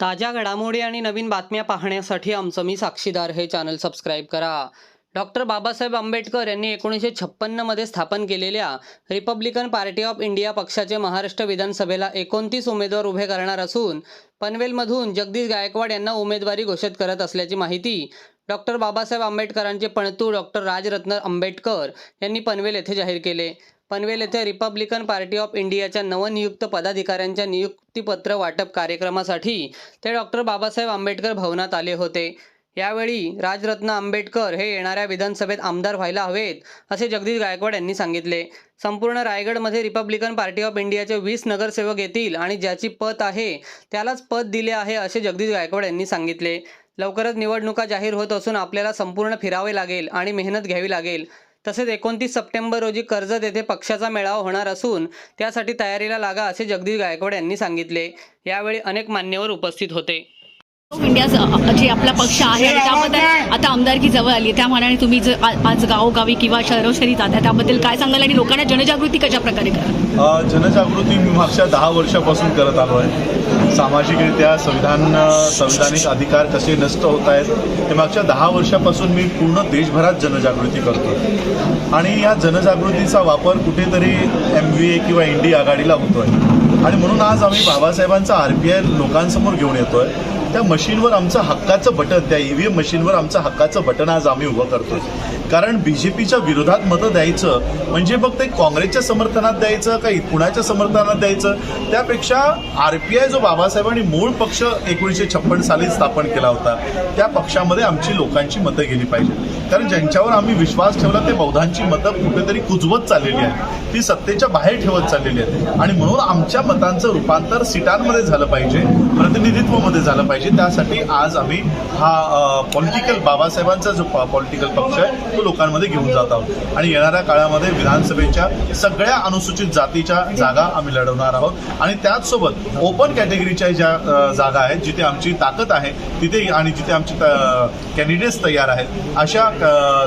ताज्या घडामोडी आणि नवीन बातम्या पाहण्यासाठी आमचं मी साक्षीदार हे चॅनल सबस्क्राईब करा. डॉक्टर बाबासाहेब आंबेडकर यांनी एकोणीसशे छप्पन्नमध्ये स्थापन केलेल्या रिपब्लिकन पार्टी ऑफ इंडिया पक्षाचे महाराष्ट्र विधानसभेला एकोणतीस उमेदवार उभे करणार असून पनवेलमधून जगदीश गायकवाड यांना उमेदवारी घोषित करत असल्याची माहिती डॉक्टर बाबासाहेब आंबेडकरांचे पणतू डॉक्टर राजरत्न आंबेडकर यांनी पनवेल येथे जाहीर केले. पनवेल येथे रिपब्लिकन पार्टी ऑफ इंडियाच्या नवनियुक्त पदाधिकाऱ्यांच्या नियुक्तीपत्र वाटप कार्यक्रमासाठी ते डॉक्टर बाबासाहेब आंबेडकर भवनात आले होते. यावेळी राजरत्न आंबेडकर हे येणाऱ्या विधानसभेत आमदार व्हायला हवेत असे जगदीश गायकवाड यांनी सांगितले. संपूर्ण रायगडमध्ये रिपब्लिकन पार्टी ऑफ इंडियाचे वीस नगरसेवक येतील आणि ज्याची पत आहे त्यालाच पद दिले आहे असे जगदीश गायकवाड यांनी सांगितले. लवकरच निवडणुका जाहीर होत असून आपल्याला संपूर्ण फिरावे लागेल आणि मेहनत घ्यावी लागेल. तसेच एकोणतीस सप्टेंबर रोजी कर्जत येथे पक्षाचा मेळावा होणार असून त्यासाठी तयारीला लागा असे जगदीश गायकवाड यांनी सांगितले. यावेळी अनेक मान्यवर उपस्थित होते. इंडिया जे आपला पक्ष आहे आणि त्याबद्दल आता आमदारकी जवळ आली आहे. त्या मानाने तुम्ही आज गावोगावी किंवा शहरोशहरी जाता त्याबद्दल काय सांगाल आणि लोकांना जनजागृती कशा प्रकारे करा? जनजागृती मी मागच्या दहा वर्षापासून करत आलो आहे. सामाजिकरित्या संविधान संविधानिक अधिकार कसे नष्ट होत आहेत हे मागच्या दहा वर्षापासून मी पूर्ण देशभरात जनजागृती करतो. आणि या जनजागृतीचा वापर कुठेतरी एम व्ही ए किंवा इंडी आघाडीला होतो आहे आणि म्हणून आज आम्ही बाबासाहेबांचा आर पी आय लोकांसमोर घेऊन येतो आहे त्या मशीनवर आमचं हक्काचं बटन त्या ई व्ही एम मशीनवर आमचं हक्काचं बटन आज आम्ही उभं करतो कारण बी जे पीच्या विरोधात मतं द्यायचं म्हणजे फक्त एक काँग्रेसच्या समर्थनात द्यायचं का कुणाच्या समर्थनात द्यायचं? त्यापेक्षा आर पी आय जो बाबासाहेबांनी मूळ पक्ष एकोणीसशे छप्पन साली स्थापन केला होता त्या पक्षामध्ये आमची लोकांची मतं गेली पाहिजे. कारण ज्यांच्यावर आम्ही विश्वास ठेवला ते बौद्धांची मतं कुठेतरी कुजवत चाललेली आहेत. ती सत्तेच्या बाहेर ठेवत चाललेली आहेत. आणि म्हणून आमच्या मतांचं रूपांतर सीटांमध्ये झालं पाहिजे प्रतिनिधित्वमध्ये झालं पाहिजे. त्यासाठी आज आम्ही हा पॉलिटिकल बाबासाहेबांचा जो पॉलिटिकल पक्ष आहे तो लोकांमध्ये घेऊन जात आहोत. आणि येणाऱ्या काळामध्ये विधानसभेच्या सगळ्या अनुसूचित जातीच्या जागा आम्ही लढवणार आहोत. आणि त्याचसोबत ओपन कॅटेगरीच्या ज्या जागा आहेत जिथे आमची ताकद आहे तिथे आणि जिथे आमची कॅन्डिडेट्स तयार आहेत अशा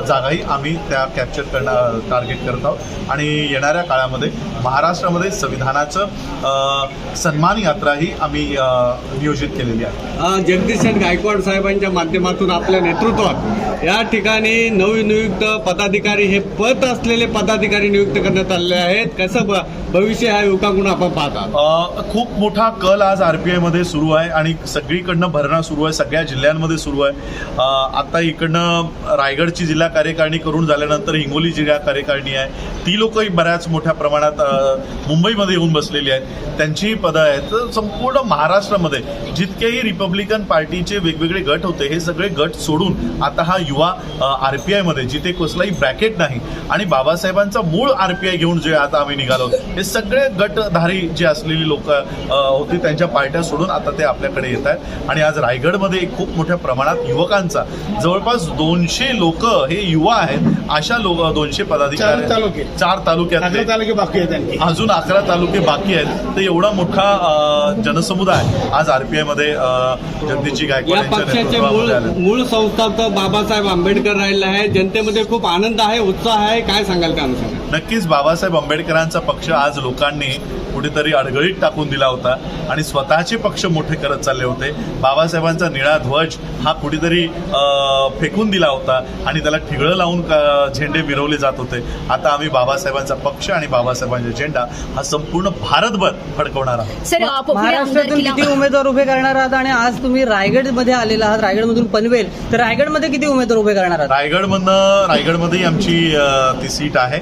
जागाही आम्ही त्या कॅप्चर करणार टार्गेट करत आहोत. आणि येणाऱ्या काळामध्ये महाराष्ट्रामध्ये संविधानाचं सन्मान यात्राही आम्ही अ, नियोजित केलेली आहे. अ, जगदीश गायकवाड साहेबांच्या माध्यमातून आपल्या नेतृत्वात या ठिकाणी नवनियुक्त पदाधिकारी हे पद असलेले पदाधिकारी नियुक्त करण्यात आलेले आहेत. कसं भविष्य ह्या युवकाकडून आपण पाहता खूप मोठा कल आज आर पी आयमध्ये सुरू आहे आणि सगळीकडनं भरणा सुरू आहे सगळ्या जिल्ह्यांमध्ये सुरू आहे. आता इकडनं रायगडची जिल्हा कार्यकारिणी करून झाल्यानंतर हिंगोली जिल्हा कार्यकारिणी आहे. ती लोकही बऱ्याच मोठ्या प्रमाणात मुंबईमध्ये येऊन बसलेली आहेत. त्यांचीही पदं आहेत. तर संपूर्ण महाराष्ट्रामध्ये जितकेही रिपब्लिकन पार्टीचे वेगवेगळे गट होते हे सगळे गट सोडून आता हा युवा आर पी आयमध्ये जिथे कसलाही ब्रॅकेट नाही आणि बाबासाहेबांचा मूळ आर पी आय घेऊन जे आता आम्ही निघालो हे सगळे गटधारी जे असलेली लोक होती त्यांच्या पार्ट्या सोडून आता ते आपल्याकडे येत आहेत. आणि आज रायगडमध्ये खूप मोठ्या प्रमाणात युवकांचा जवळपास दोनशे लोक हे युवा आहेत अशा लोक दोनशे चार पदाधिकारी. चार तालुक्यात अकरा अजून अकरा तालुके बाकी आहेत. तर एवढा मोठा जनसमुदाय आज आरपीआयमध्ये अ, जगदीशजी गायकवाड मूळ संस्थापक बाबासाहेब आंबेडकर राहिले आहे जनतेमध्ये खूप आनंद आहे उत्साह आहे. काय सांगाल अनुषंगाने नक्कीच बाबासाहेब आंबेडकरांचा पक्ष आज लोकांनी कुठेतरी अडगळीत टाकून दिला होता आणि स्वतःचे पक्ष मोठे करत चालले होते. बाबासाहेबांचा निळा ध्वज हा कुठेतरी फेकून दिला होता आणि त्याला ठिगळं लावून क- झेंडे मिरवले जात होते. आता आम्ही बाबासाहेबांचा पक्ष आणि बाबासाहेबांचा झेंडा हा संपूर्ण भारतभर फडकवणार आहोत. महाराष्ट्रातून किती उमेदवार उभे करणार आहात? आणि आज तुम्ही रायगडमध्ये आलेला आहात रायगडमधून पनवेल. तर रायगडमध्ये किती उमेदवार उभे करणार आहात? रायगडमधनं रायगडमध्ये आमची अ, ती सीट आहे.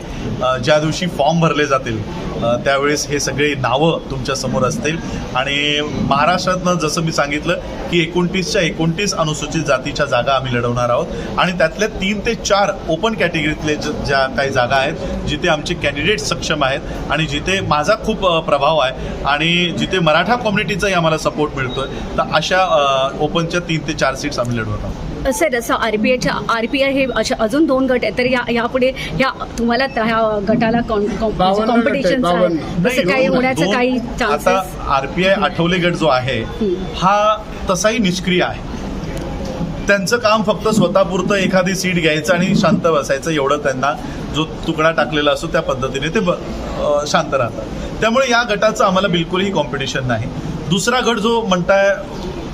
ज्या दिवशी फॉर्म भरले जातील त्यावेळेस हे सगळे नावं तुमच्यासमोर असतील. आणि महाराष्ट्रातनं जसं मी सांगितलं की एकोणतीसच्या एकोणतीस अनुसूचित जातीच्या जागा आम्ही लढवणार आहोत. आणि त्यातल्या तीन ते चार ओपन कॅटेगरीतले ज्या काही जागा आहेत जिथे आमचे कॅन्डिडेट सक्षम आहेत आणि जिथे माझा खूप प्रभाव आहे आणि जिथे मराठा कम्युनिटीचाही आम्हाला सपोर्ट मिळतोय तर अशा ओपनच्या तीन ते चार सीट्स आम्ही लढवत आहोत. सर असं आरपीआयच्या आरपीआय हे अशा अजून दोन गट आहेत तर या यापुढे ह्या तुम्हाला त्या ह्या गटाला कॉम्पिटिशन. असं काही होण्याचं काही आता आरपीआय आठवले गट जो आहे हा तसाही निष्क्रिय आहे. त्यांचं काम फक्त स्वतःपुरतं एखादी सीट घ्यायचं आणि शांत बसायचं एवढं त्यांना जो तुकडा टाकलेला असतो त्या पद्धतीने ते शांत राहतात. त्यामुळे या गटाचं आम्हाला बिलकुलही कॉम्पिटिशन नाही. दुसरा गट जो म्हणताय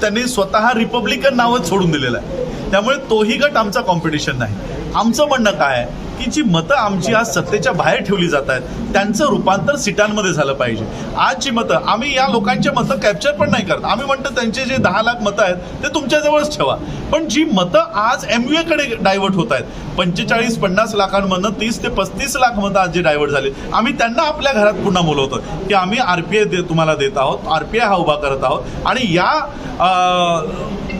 त्यांनी स्वतः रिपब्लिकन नावच सोडून दिलेलं आहे. त्यामुळे तोही गट आमचा कॉम्पिटिशन नाही. आमचं म्हणणं काय आहे? की जी मतं आमची आज सत्तेच्या बाहेर ठेवली जात आहेत त्यांचं रूपांतर सीटांमध्ये झालं पाहिजे. आजची मतं आम्ही या लोकांचे मतं कॅप्चर पण नाही करत. आम्ही म्हणतो त्यांचे जे दहा लाख मतं आहेत ते तुमच्याजवळच ठेवा. पण जी मतं आज एमकडे डायव्हर्ट होत आहेत पंचेचाळीस पन्नास लाखांमधनं तीस ते पस्तीस लाख मतं आज जे डायव्हर्ट झाले आम्ही त्यांना आपल्या घरात पुन्हा बोलवतो की आम्ही आरपीआय दे तुम्हाला देत आहोत आरपीआय हा उभा करत आहोत. आणि या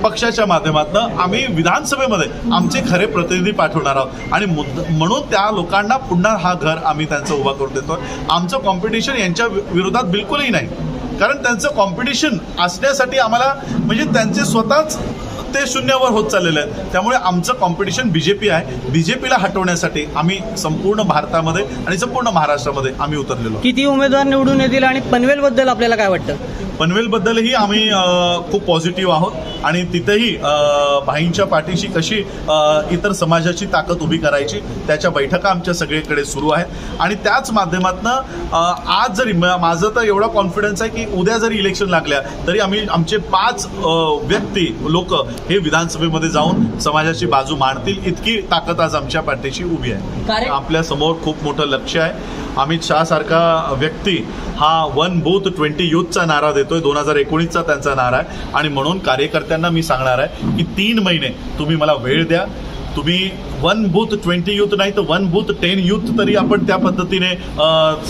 पक्षाच्या माध्यमातून आम्ही विधानसभेमध्ये आमचे खरे प्रतिनिधी पाठवणार आहोत. आणि मुद्द म्हणून त्या लोकांना पुन्हा हा घर आम्ही त्यांचं उभा करून देतो आमचं कॉम्पिटिशन यांच्या विरोधात बिलकुलही नाही. कारण त्यांचं कॉम्पिटिशन असण्यासाठी आम्हाला म्हणजे त्यांचे स्वतःच ते शून्यावर होत चाललेले आहेत. त्यामुळे आमचं कॉम्पिटिशन बीजेपी आहे. बीजेपीला हटवण्यासाठी आम्ही संपूर्ण भारतामध्ये आणि संपूर्ण महाराष्ट्रामध्ये आम्ही उतरलेलो. किती उमेदवार निवडून येतील आणि पनवेलबद्दल आपल्याला काय वाटतं? पनवेलबद्दलही आम्ही खूप पॉझिटिव्ह आहोत. आणि तिथेही भाईंच्या पाठीशी कशी इतर समाजाची ताकद उभी करायची त्याच्या बैठका आमच्या सगळीकडे सुरू आहेत. आणि त्याच माध्यमातनं आज जरी माझं तर एवढा कॉन्फिडन्स आहे की उद्या जरी इलेक्शन लागल्या तरी आम्ही आमचे पाच व्यक्ती लोक हे विधानसभेमध्ये जाऊन समाजाची बाजू मांडतील. इतकी ताकद आज आमच्या पाठीशी उभी आहे. आपल्यासमोर खूप मोठं लक्ष आहे. अमित शहा सारखा व्यक्ती हा वन बूथ ट्वेंटी युथचा नारा देतोय. दोन हजार एकोणीसचा त्यांचा नारा आहे. आणि म्हणून कार्यकर्त्यांना मी सांगणार आहे की तीन महिने तुम्ही मला वेळ द्या. तुम्ही वन बूथ ट्वेंटी युथ नाही तर वन बूथ टेन युथ तरी आपण त्या पद्धतीने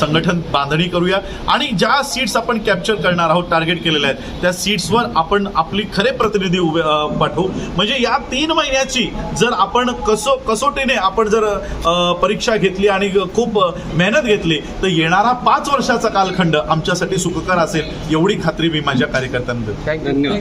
संघटन बांधणी करूया. आणि ज्या सीट्स आपण कॅप्चर करणार आहोत टार्गेट केलेल्या आहेत त्या सीट्सवर आपण आपली खरे प्रतिनिधी उभे पाठवू. म्हणजे या तीन महिन्याची जर आपण कसो कसोटीने आपण जर परीक्षा घेतली आणि खूप मेहनत घेतली तर येणारा पाच वर्षाचा कालखंड आमच्यासाठी सुखकर असेल एवढी खात्री मी माझ्या कार्यकर्त्यांना देतो. धन्यवाद